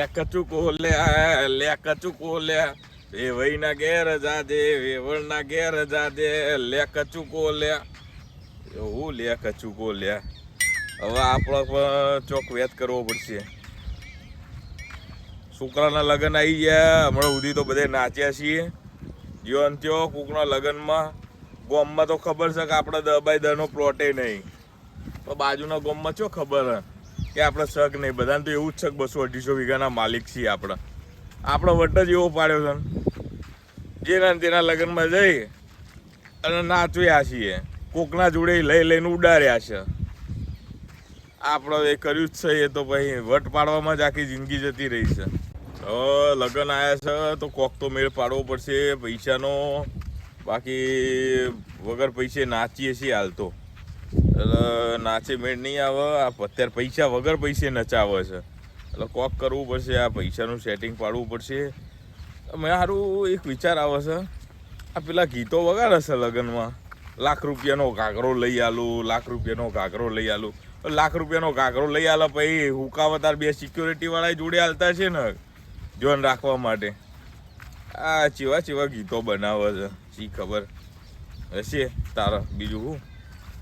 લે કચું કોલ્યા લે કચું કોલ્યા વેવઈના ઘેર જાદે વેવળના ઘેર જાદે લે કચું કોલ્યા એવું લે કચું કોલ્યા હવે આપણે પણ ચોક વેત કરવો પડશે. છોકરાના લગ્ન આવી ગયા. હમણાં સુધી તો બધે નાચ્યા છીએ. જીવન થયો કોકના લગ્નમાં. ગોમમાં તો ખબર છે કે આપણે દ બાય દહનો પ્લોટે નહીં. તો બાજુના ગોમમાં ચો ખબર હે? કે આપણે શક નહીં. બધાને તો એવું જ શક બસો અઢીસો વીઘાના માલિક છીએ આપણે. આપણો વટ જ એવો પાડ્યો છે. જેના તેના લગ્નમાં જઈ અને નાચ્યા છીએ. કોકના જોડે લઈ લઈને ઉડાડ્યા છે. આપણે એ કર્યું જ છે એ તો પછી વટ પાડવામાં જ આખી જિંદગી જતી રહી છે. લગ્ન આવ્યા છે તો કોક તો મેળ પાડવો પડશે પૈસાનો. બાકી વગર પૈસે નાચીએ છીએ હાલ તો. એટલે નાચે મેળ નહીં આવે, આ અત્યારે પૈસા વગર પૈસે નચાવે છે. એટલે કોક કરવું પડશે, આ પૈસાનું સેટિંગ પાડવું પડશે. મેં સારું એક વિચાર આવે છે, આ પેલા ગીતો વગાડે છે લગ્નમાં. લાખ રૂપિયાનો ઘાઘરો લઈ આલું, લાખ રૂપિયાનો ઘાઘરો લઈ આલું. લાખ રૂપિયાનો ઘાઘરો લઈ આલે પછી હુકાવતાર બે સિક્યોરિટી વાળા જોડે હાલતા છે ને જોન રાખવા માટે. આ ચેવા ચેવા ગીતો બનાવે છે, શી ખબર? હશે તારા, બીજું શું?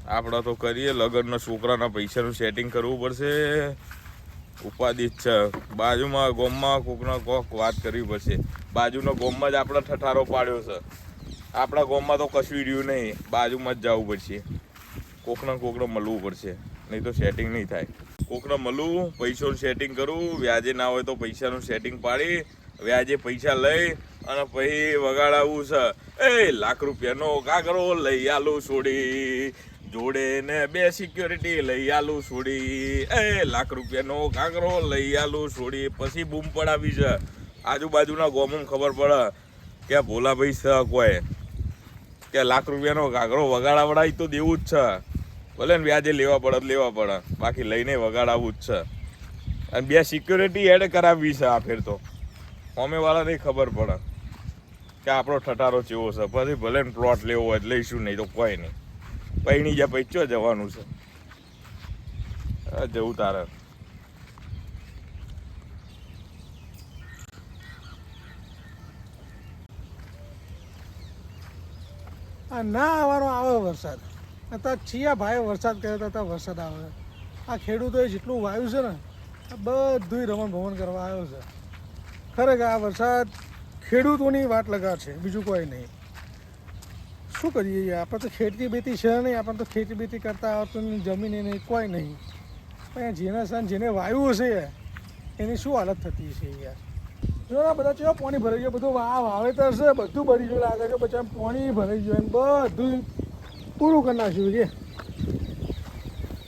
આપણે તો કરીએ, લગ્નના છોકરાના પૈસાનું સેટિંગ કરવું પડશે. ઉપાધિ છે. બાજુમાં, ગોમમાં કોકના કોક વાત કરવી પડશે. બાજુના ગોમમાં જ આપણે ઠઠારો પાડ્યો છે. આપણા ગોમમાં તો કશું રહ્યું નહીં. બાજુમાં જ જવું પડશે. કોકને કોકને મળવું પડશે. નહીં તો સેટિંગ નહીં થાય. કોકને મળવું, પૈસાનું સેટિંગ કરવું વ્યાજે ના હોય તો પૈસાનું સેટિંગ પાડી, વ્યાજે પૈસા લઈ અને પછી વગાડાવું છે. એ લાખ રૂપિયાનો કાકરો લઈ આલું છોડી. જોડે ને બે સિક્યોરિટી લઈ આલું છોડી. એ લાખ રૂપિયાનો કાંકરો લઈ આલું છોડી. પછી બૂમ પડાવી છે. આજુબાજુના ગોમમ ખબર પડે કે ભોલાભાઈ છે કોઈ. કે લાખ રૂપિયાનો કાંકરો વગાડાવડાય તો દેવું જ છે. ભલે ને વ્યાજે લેવા પડે લેવા પડે. બાકી લઈને વગાડાવવું જ છે. અને બે સિક્યોરિટી એડ કરાવવી છે આ ફેર તો. સામેવાળાને ખબર પડે કે આપણો ઠટારો ચેવો છે. પછી ભલે ને પ્લોટ લેવો હોય લઈશું, નહીં તો કોઈ નહીં. પૈણી જ્યાં પૈચો જવાનું છે? જવું તારે. આ ના આવવાનો આવે વરસાદ. અત્યારે છીએ ભાઈ વરસાદ કર્યો તો વરસાદ આવે. આ ખેડૂતોએ જેટલું વાયું છે ને, આ બધું રમણ ભવન કરવા આવ્યો છે. ખરેખર આ વરસાદ ખેડૂતોની વાટ છે બીજું કોઈ નહીં. શું કરીએ આપણે તો ખેતી બેતી છે નહીં આપણને તો ખેતી બેતી કરતા આવતું જમીન એ નહીં કોઈ નહીં. પણ જેના સ્થાન જેને વાવ્યું હશે, એની શું હાલત થતી છે યાર? જો ના બધા ચેવા પાણી ભરાઈ ગયું, બધું વા વાવેતર છે, બધું ભરી ગયું, લાગે છે પછી પાણી ભરાઈ ગયું, એમ બધું પૂરું કરી નાખ્યું છે.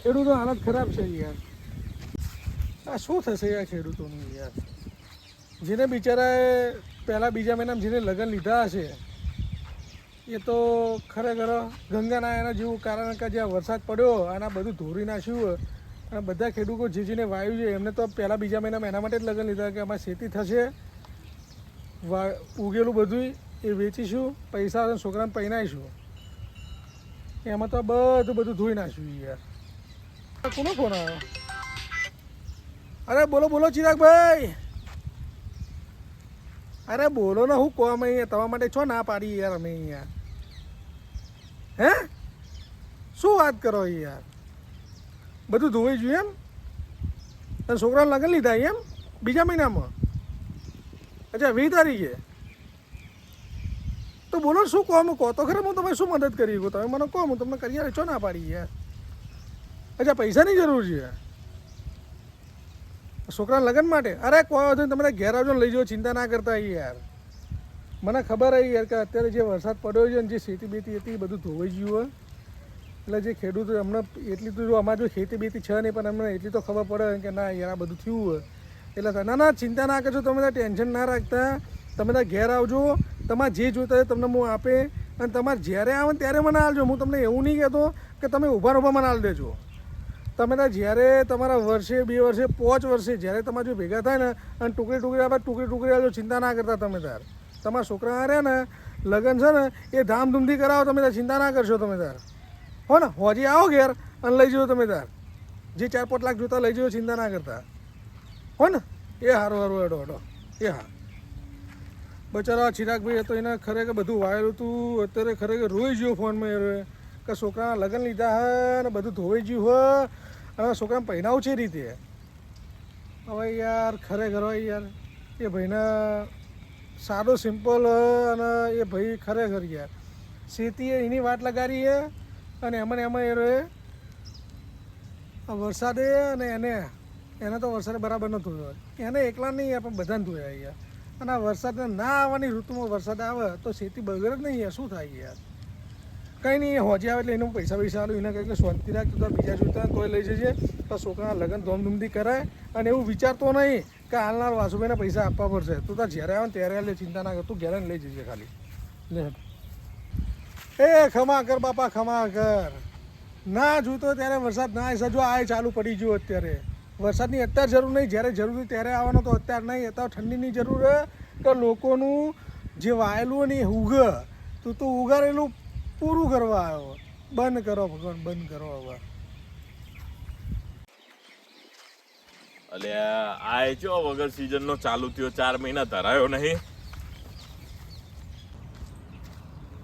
ખેડૂતો હાલત ખરાબ છે યાર. આ શું થશે યાર ખેડૂતોનું યાર? જેને બિચારાએ પહેલાં બીજા મહિનામાં જેને લગ્ન લીધા હશે એ તો ખરેખર ગંગાના એના જેવું, કારણ કે જ્યાં વરસાદ પડ્યો અને આ બધું ધોરી નાખ્યું અને બધા ખેડૂતો જે જેને વાયુ છે, એમને તો પહેલાં બીજા મહિનામાં એના માટે જ લગ્ન લીધા કે અમારે ખેતી થશે. વા, ઉગેલું બધું એ વેચીશું, પૈસા છોકરાને પહેરાવીશું એમાં તો બધું બધું ધોઈ નાખ્યું યાર. કોનો ફોન આવ્યો? અરે બોલો બોલો ચિરાગભાઈ. અરે બોલો ને, હું કોમ અહીંયા, તમારા માટે છો ના પાડી યાર અમે અહીંયા? હે? શું વાત કરો યાર? બધું ધોવાઈ ગયું એમ? અને છોકરાને લગન લીધા એમ? બીજા મહિનામાં? અચ્છા, વીસ તારીખે? તો બોલો શું કહો, હું કહો તો ખરે હું તમે શું મદદ કરી શકું? તમે મને કહો, હું તમને કરી યાર છો ના પાડી યાર. અચ્છા, પૈસાની જરૂર છે છોકરાના લગ્ન માટે? અરે કહો તમે ઘેર આવજો લઈ જાઓ, ચિંતા ના કરતા યાર. મને ખબર આવી યાર કે અત્યારે જે વરસાદ પડ્યો છે ને, જે ખેતી બેતી હતી એ બધું ધોવાઈ ગયું હોય. એટલે જે ખેડૂતો અમને એટલી તો અમારે જો ખેતી બેતી છે નહીં, પણ અમને એટલી તો ખબર પડે કે ના, યાર આ બધું થયું હોય. એટલે ના ના, ચિંતા ના કરજો, તમે ત્યાં ટેન્શન ના રાખતા. તમે ત્યાં ઘેર આવજો, તમારે જે જોઈતા હોય તમને હું આપે. અને તમારે જ્યારે આવે ત્યારે મને આવજો હું તમને એવું નહીં કહેતો કે તમે ઊભા ઊભા મને આલ દેજો. તમે ત્યાં જ્યારે તમારા વર્ષે, બે વર્ષે, પાંચ વર્ષે જ્યારે તમારે જો ભેગા થાય ને, અને ટુકડી ટુકડી આપણે ટુકડી ટુકડી આવજો ચિંતા ના કરતા તમે તાર. તમારા છોકરા રહ્યા ને, લગ્ન છે ને, એ ધામધૂમથી કરાવો, તમે તાર ચિંતા ના કરશો તમે તાર. હો ને, હોજી આવો ઘેર અને લઈ જજો તમે તાર. જે ચાર પાંચ લાખ જોતા લઈ જજો, ચિંતા ના કરતા. હો ને, એ હારો હારો હેડો હેડો. એ હા. બચારા ચિરાગભાઈ હતો એને ખરેખર બધું વાયેલું હતું અત્યારે ખરેખર રોઈ ગયો ફોનમાં એ કે છોકરાના લગ્ન લીધા હે ને, બધું ધોવાઈ ગયું હોય અને છોકરાને પહેરાવું છે રીતે. હવે યાર, ખરેખર હોય યાર, એ ભાઈને સાદો સિમ્પલ અને એ ભાઈ ખરેખર યાર. શેતીએ એની વાટ લગાડી છે અને એમાં એમાં એ રહે વરસાદે અને એને. એને તો વરસાદ બરાબર ન થયો એને એકલા નહીં પણ બધાને ધોયા યાર. અને આ વરસાદને ના આવવાની ઋતુમાં વરસાદ આવે તો શેતી બગડે જ નહીં શું થાય યાર? કંઈ નહીં હોજે આવે એટલે એનું પૈસા પૈસા આલું, એને કંઈક શાંતિ રાખતો બીજા જોતા તોય લઈ જજે. તો છોકરાના લગ્ન ધૂમધૂમથી કરાય. અને એવું વિચારતો નહીં કે હાલનાર વાસુભાઈને પૈસા આપવા પડશે. તું તાર જ્યારે આવે ત્યારે લે, ચિંતા ના કર, તું ઘેરે લઈ જજે ખાલી. એ ખમા કર બાપા, ખમા કર. ના જોતો ત્યારે વરસાદ ના આવે. જો આ ચાલુ પડી ગયો અત્યારે. વરસાદની અત્યારે જરૂર નહીં. જ્યારે જરૂર હોય ત્યારે આવવાનો તો અત્યારે નહીં. અત્યારે ઠંડીની જરૂર કે લોકોનું જે વાયેલું ને ઉગ તું તો ઉગાડેલું પૂરું કરવા આવ્યો. બંધ કરો ભગવાન, બંધ કરો હવે. અલ્યા આ ચો વગર સીઝન નો ચાલુ થયો, ચાર મહિના ધરાયો નહીં.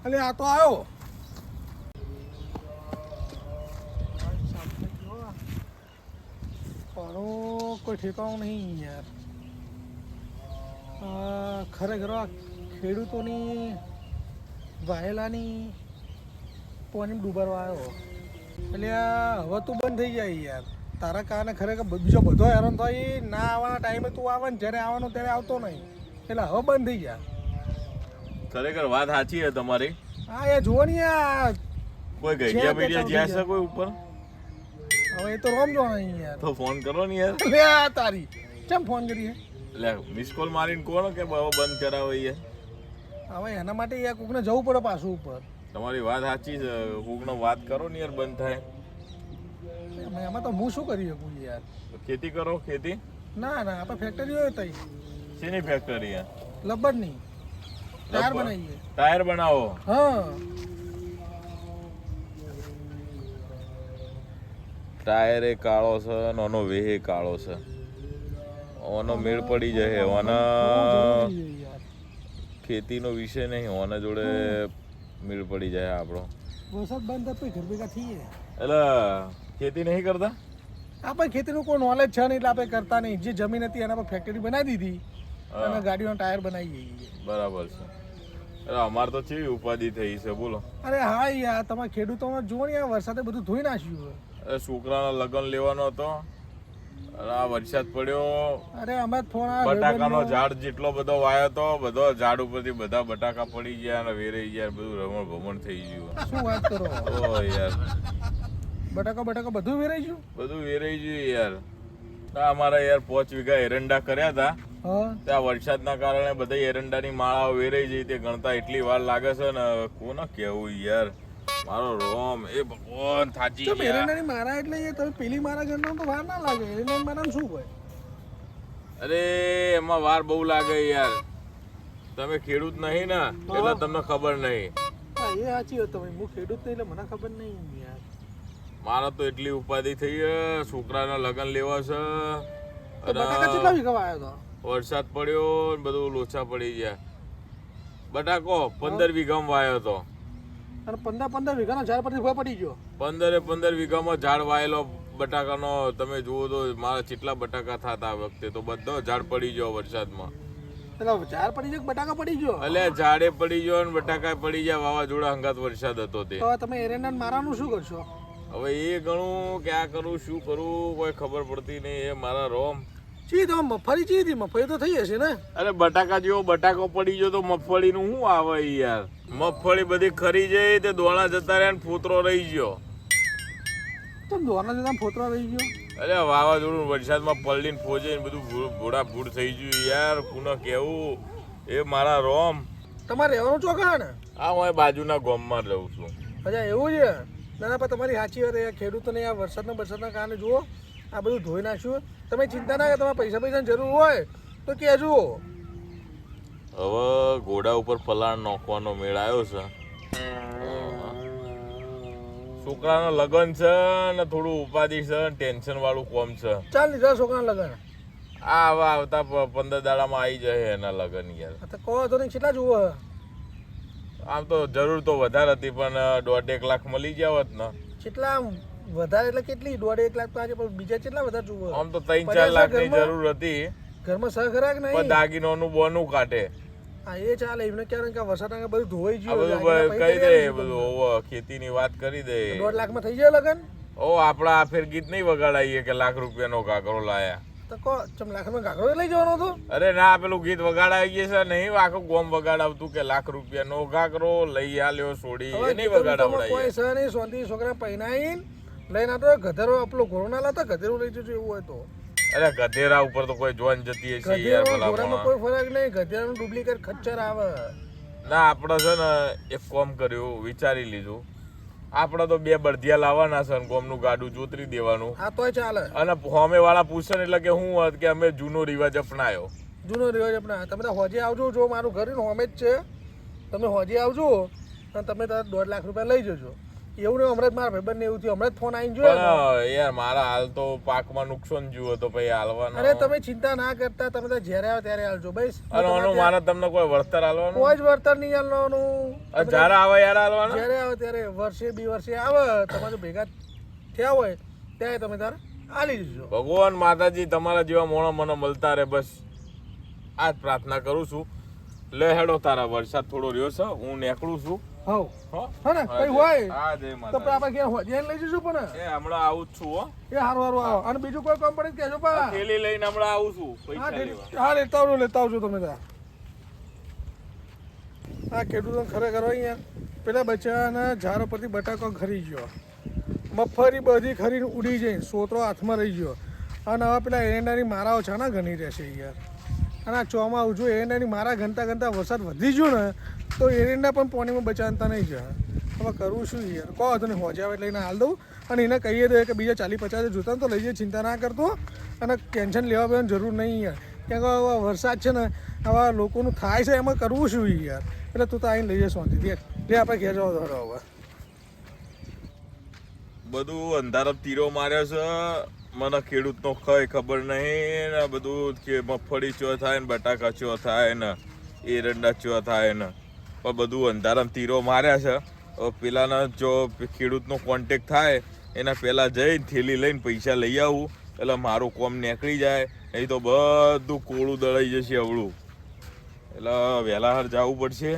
એટલે આ તો આવ્યો પણ કોઈ ઠેકાણું નહીં યાર. ખરેખર આ ખેડૂતોની વાહેલાની પોની ડૂબાડવા આવ્યો એટલે હવે તું બંધ થઈ જાય યાર. તારા કારણે ખરેખર બીજો બધો હેરાન થાય ના આવવાના ટાઈમે તું આવે ને જ્યારે આવવાનો ત્યારે આવતો નહીં. એટલે હવે બંધ થઈ ગયા. ખરેખર વાત સાચી છે તમારી. હા એ જુઓ ને યાર. કોઈ ગઈ ગઈડિયા મીડિયા જ્યાં છે કોઈ ઉપર? હવે એ તો રોમ જો નહીં યાર. તો ફોન કરો ને યાર. લે આ તારી. કેમ ફોન કરીએ? લે મિસ કોલ મારીને કોણ કે હવે બંધ કરાવો યાર હવે એના માટે યાર કોકને જવું પડે પાછું ઉપર. તમારી વાત સાચી છે. કોકનો વાત કરો ને યાર બંધ થાય. એમાં તો હું શું કરી શકું યાર? ખેતી કરો ખેતી? ના ના આપણે ફેક્ટરી હોય તઈ. શેની ફેક્ટરી છે લબ્બરની ટાયર બનાવીએ. ટાયર બનાવો. હા. ટાયર એ કાળો છે અને ઓનો વેહ કાળો છે. ઓનો મેળ પડી જાય બહુ ઓના ખેતીનો વિષય નહીં. ઓના જોડે મેળ પડી જાય આપણો. વરસાદ બંધ થાય ઘર ભેગા થઈએ. એટલે ખેતી નહીં કરતા? આપણે ખેતીનું કોઈ નોલેજ છે નહીં એટલે આપણે કરતા નહીં. જે જમીન હતી એના પર ફેક્ટરી બનાવી દીધી. અને હા, ગાડીનો ટાયર બનાવી દઈએ બરાબર છે. અરે અમારે તો કેવી ઉપાધિ થઈ છે બોલો. અરે હા યાર તમે ખેડૂતોમાં જુઓ ને આ વરસાદે બધું ધોઈ નાખ્યું અરે છોકરાના લગ્ન લેવાનો હતો. અરે આ વરસાદ પડ્યો. અરે અમે થોડા બટાકાનો ઝાડ જેટલો બધો વાયો તો બધો ઝાડ ઉપરથી બધા બટાકા પડી ગયા અને વેરાઈ ગયા બધું રમણ ભમણ થઈ ગયું. શું વાત કરો? ઓ યાર. બટાકા બટાકા બધું વેરાઈ ગયું? બધું વેરાઈ ગયું યાર. આ અમારા યાર પાંચ વીઘા એરંડા કર્યા હતા ત્યાં વરસાદના કારણે બધા એરંડાની માળાઓ વેરાઈ જઈ તે ગણતા એટલી વાર લાગે છે ને કોને કેવું યાર. મારો રોમ એ ભગવાન થાચી ગયા. એરંડાની મારા એટલે એ તમે પેલી મારા ઘરનો તો વાર ના લાગે. એરંડાની મારામાં શું હોય? અરે એમાં વાર બહુ લાગે યાર. તમે ખેડૂત નહીં ને એટલે તમને ખબર નહીં. હા એ સાચી વાત તમે હું ખેડૂત નહીં એટલે મને ખબર નહીં યાર. મારા તો એટલી ઉપાધિ થઈ છોકરાના લગ્ન લેવા છે. બટાકા કેટલા વીઘા આવ્યો હતો વરસાદ પડ્યો ને બધું લોચા પડી ગયા. બટાકો પંદર વીઘામાં વાયો હતો અને પંદર પંદર વીઘાનો ઝાડ પરથી ભોય પડી ગયો? પંદરે પંદર વીઘામાં ઝાડ વાયેલો બટાકાનો તમે જુઓ તો મારા જેટલા બટાકા થતા આ વખતે તો બધો ઝાડ પડી ગયો વરસાદમાં. ઝાડ પડી ગયો બટાકા પડી ગયો? એટલે ઝાડે પડી ગયો ને બટાકા પડી ગયા વાવાઝોડા હંગાત વરસાદ હતો તે. તો તમે એરંડાને મારાનું શું કરશો? હવે એ ગણું ક્યાં કરું શું કરું કોઈ ખબર પડતી નહીં એ મારા રોમ. ચી તો મગફળી ચી હતી? મગફળી તો થઈ હશે ને? અરે બટાકા જેવો બટાકો પડી ગયો તો મગફળીનું શું આવે યાર? મગફળી બધી ખરી જઈ તે દોણા જતા રહ્યા ને ફોતરો રહી ગયો. તો દોણા જતા ફૂતરો રહી ગયો? અરે વાવાઝોડું વરસાદમાં પલળીને ફોજે બધું ભૂડા ભૂડ થઈ ગયું યાર પુનઃ કેવું? એ મારા રોમ. તમારે રહેવાનું ચોખા ને? હું અહીં બાજુના ગામમાં રહું છું. અચ્છા એવું છે? ના ના પણ તમારી સાચી વાત ખેડૂતોને આ વરસાદના વરસાદના કારણે જુઓ આ બધું ધોઈ નાખ્યું. તમે ચિંતા ના કરો તમારે પૈસા પૈસાની જરૂર હોય તો કહેજો. હવે ઘોડા ઉપર પલાણ નોખવાનો મેળ આવ્યો છે. છોકરાના લગન છે ને થોડું ઉપાધિ છે ટેન્શન વાળું કોમ છે. ચાલ લીધા છોકરાના લગન. આ આવતા પંદર દાડામાં આવી જાય એના લગન યાર. તો કહો તો કેટલા જુઓ. આમ તો જરૂર તો વધારે હતી પણ દોઢ એક લાખ મળી ગયા હોત ને. કેટલા વધારે એટલે કેટલી? દોઢ એક લાખ તો આજે પણ બીજા કેટલા વધારે જોવો આમ તો ત્રણ ચાર લાખની જરૂર હતી. ઘરમાં સહ ખરાક પણ નહીં દાગીનોનું બોનું કાઢે. હા એ ચાલે. એમને ક્યારે કે વરસાદ આગળ બધું ધોવાઈ ગયું કહી દે બધું ઓવો ખેતીની વાત કરી દે. દોઢ લાખમાં થઈ જાય લગન? ઓ આપડા આ ફેર ગીત નહીં વગાડાઈએ કે લાખ રૂપિયા નો કાકરો લાયા. તો કહો ચમ લાખનો ઘાઘરો લઈ જવાનો હતો? અરે ના પેલું ગીત વગાડાવીએ છે નહીં આખું ગોમ વગાડાવતું કે લાખ રૂપિયાનો ઘાઘરો લઈ આલ્યો છોડી એ નહીં કોઈ નહીં શાંતિ છોકરા પહેનાઈને લઈને આતો ગધેરો આપણો ઘોડો ના લાતા ગધેરો લઈ જજો એવું હોય તો. અરે ગધેરા ઉપર તો કોઈ જોન જતી હશે યાર ભલા ઘોડામાં કોઈ ફરક નહીં ગધેરાનું ડુપ્લિકેટ ખચ્ચર આવે. ના આપણે છે ને એક કોમ કર્યું વિચારી લીધું. આપણે તો બે બળદિયા લાવવાના છે ગોમનું ગાડું જોતરી દેવાનું. આ તોય ચાલે. અને હોમે વાળા પૂછે એટલે કે હું કે અમે જૂનો રિવાજ અપનાયો. જૂનો રિવાજ અપનાયો. તમે તો હોજે આવજો જો મારું ઘર હોમે જ છે. તમે હોજે આવજો અને તમે તારા દોઢ લાખ રૂપિયા લઈ જજો. એવું નહીં હમણાં મારા ભાઈબંધ એવું થયું. હમણાં ફોન આવીને જોયો યાર મારા હાલ તો પાકમાં નુકસાન જ્યું તો ભાઈ હાલવાના. અરે તમે ચિંતા ના કરતા તમે તો જ્યારે આવો ત્યારે હાલજો. ભાઈ અને આનું મારે તમને કોઈ વળતર હાલવાનું? કોઈ જ વળતર નહીં આલવાનું જ્યારે આવે યાર હાલવાનું? જ્યારે આવે ત્યારે વર્ષે બે વર્ષે આવે. તમારે ભેગા થયા હોય ત્યારે તમે તાર હાલી જજો. ભગવાન માતાજી તમારા જેવા મોણા મને મળતા રહે બસ. આ જ પ્રાર્થના કરું છું. લે હેડો તારા વરસાદ થોડો રહ્યો છે હું નીકળું છું. હવ. હો? હા ને? કઈ હોય? તો આપણે ઘેર હોજે લઈ જશું પણ. એ હમણાં આવું છું હો. એ હારું હારું આવો અને બીજું કોઈ કામ પડે કહેજો પા થેલી લઈને હમણાં આવું છું. હા પૈસા લેવા. હા લેતા આવજો લેતા આવજો તમે ત્યાં હા ખેડૂતો ખરેખર હોય અહીંયા. પેલા બચ્ચાના ઝાડ પરથી બટાકો ખરી ગયો. મગફળી બધી ખરીને ઉડી જઈ સોતરો હાથમાં રહી ગયો. અને હવે પેલા એરંડાની મારાઓ છે ને ઘણી રહેશે યાર અને આ ચોમાસું જો એરંડાની મારા ઘનતા ઘનતા વરસાદ વધી ગયો ને તો એરંડા પણ પોણીમાં બચાવતા નહીં જાય હવે કરવું શું યાર? કહો તને હોજાવે એટલે એને હાલ દઉં. અને એને કહીએ દે કે બીજા ચાલી પચાસ જોતા તો લઈ જઈએ, ચિંતા ના કરતો. અને ટેન્શન લેવા બેવાની જરૂર નહીં યાર. ક્યાંક હવે વરસાદ છે ને આવા લોકોનું થાય છે, એમાં કરવું શું યાર? એટલે તું તો આવીને લઈ જશો શાંતિથી. લે આપણે ઘેર જવા દો હવે. બધું અંધારમ તીરો માર્યો છે. મને ખેડૂતનો કઈ ખબર નહીં ને બધું કે મગફળી ચો થાય ને, બટાકા ચો થાય ને, એરંડા ચો થાય ને. પણ બધું અંધારામાં તીરો માર્યા છે. પેલાના જો ખેડૂતનો કોન્ટેક થાય, એના પહેલાં જઈને થેલી લઈને પૈસા લઈ આવું. એટલે મારું કોમ નીકળી જાય. નહીં તો બધું કોળું દળાઈ જશે અવળું. એટલે વહેલા હાર જવું પડશે.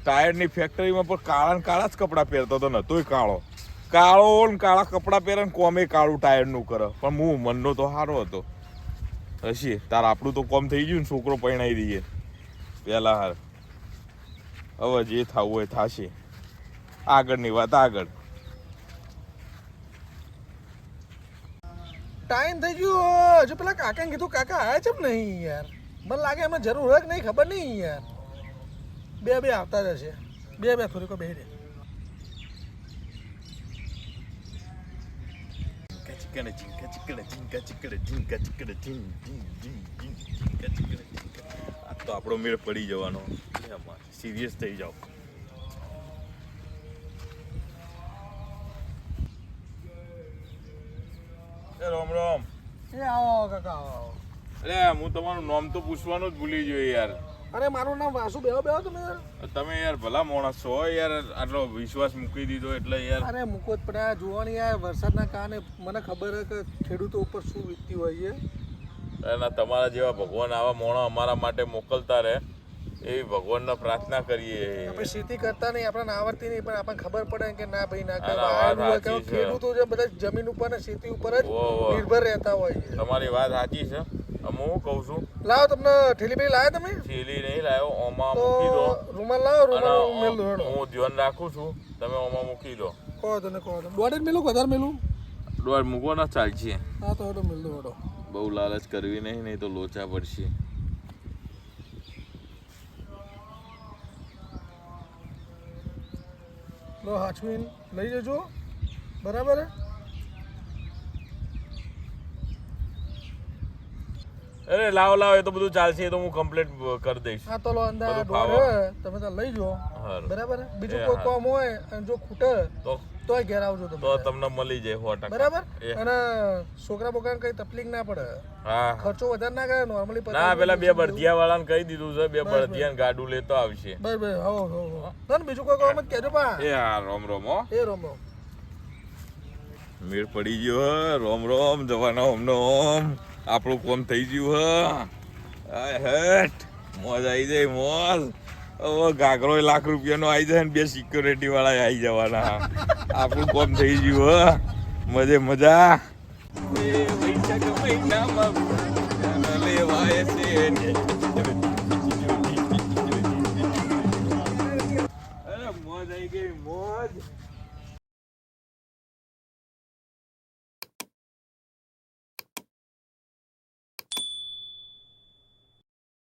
ટાયરની ફેક્ટરીમાં પણ કાળા કાળા જ કપડાં પહેરતો હતો નહોતોય કાળો. કાળો ને કાળા કપડાં પહેરે ને કોમે કાળું ટાયરનું કરે. પણ હું મનનો તો સારો હતો. હશે, તાર આપણું તો કોમ થઈ ગયું ને, છોકરો પરણાવી દઈએ. પહેલા હાર. હવે જે થવું હોય થશે. આગળની વાત આગળ. ટાઈમ થઈ ગયો હજુ પેલા કાકાને કીધું, કાકા આયા છે નહીં યાર? મને લાગે એમાં જરૂર હોય કે નહીં, ખબર નહીં યાર. બે બે આવતા જશે બે બે થોડીક બે બેહી ચિકન ચિંકા ચિકન ચિંકા ચિકન ચિંકા ચિકન ચિંગ ચિંગ ચિંગ ચિંગ ચિંકા ચિકન ચિંકા આ તો આપણો મેળ પડી જવાનો. સિરિયસ થઈ જાઓ. રોમ રામ. એ આવો કાકા આવો. અરે હું તમારું નામ તો પૂછવાનું જ ભૂલી ગયો યાર. અરે મારું નામ વાસુ. બેહો બેહો તમે યાર. તમે યાર ભલા માણસ છો યાર. આટલો વિશ્વાસ મૂકી દીધો એટલે યાર. અરે મૂકો જ પડે આ જોવાની યાર વરસાદના કારણે મને ખબર છે કે ખેડૂતો ઉપર શું વીતતી હોય છે. અને તમારા જેવા ભગવાન આવા મોણા અમારા માટે મોકલતા રહે. એવી ભગવાનને પ્રાર્થના કરીએ. આપણે ખેતી કરતા નહીં આપણને આવડતી નહીં પણ આપણને ખબર પડે કે ના ભાઈ ના છે. ખેડૂતો જે બધા જમીન ઉપર ને ખેતી ઉપર જ. નિર્ભર રહેતા હોય છે. તમારી વાત સાચી છે. હું કહું છું. લાવો તમને ઠેલી બેલી લાવ્યા તમે? ઠેલી નહીં લાવ્યો ઓમાં મૂકી દો. રૂમાલ લાવો રૂમાલ મેલ દો હું ધ્યાન રાખું છું તમે ઓમાં મૂકી દો. કહો તને કહો તને દોઢ જ મેલું વધારે મેલું? દોડ મૂકો ના ચાલશે. હા તો હેડો મેલ દો હેડો. બહુ લાલચ કરવી નહીં નહીં તો લોચા પડશે. લો હાચવીન લઈ જજો. બરાબર હે? અરે લાવો લાવો એ તો બધું ચાલશે એ તો હું કમ્પ્લીટ કરી દઈશ. હા તો લો અંદર. હે, તમે તો લઈ જો. બરાબર? બીજું કોઈ કામ હોય અને જો ખૂટે તો? તોય ઘેર આવજો તો તમને મળી જાય સો ટકા. બરાબર? અને છોકરા બોકરાને કઈ તકલીફ ના પડે. હા. ખર્ચો વધારે ના કરે નોર્મલી ના પેલા બે બળદિયા વાળાને કહી દીધું છે બે બળદિયા ગાડું લેતો આવશે. બસ બસ હો હો હો. ના ના, બીજું કોઈ કામ જ કહેજો પા એ હા રોમ રોમ હો. એ રોમ રોમ. મેળ પડી ગયો રોમ રોમ જવાના ઓમનો ઓમ. આપણું કોમ થઈ ગયું હે. આય હેટ મોજ આવી જાય મોજ. હવે ઘાઘરો લાખ રૂપિયાનો આવી જાય ને બે સિક્યોરિટી વાળા આવી જવાના. આપણું કોમ થઈ ગયું હ. મજે મજા. મહિનામાં લેવાય છે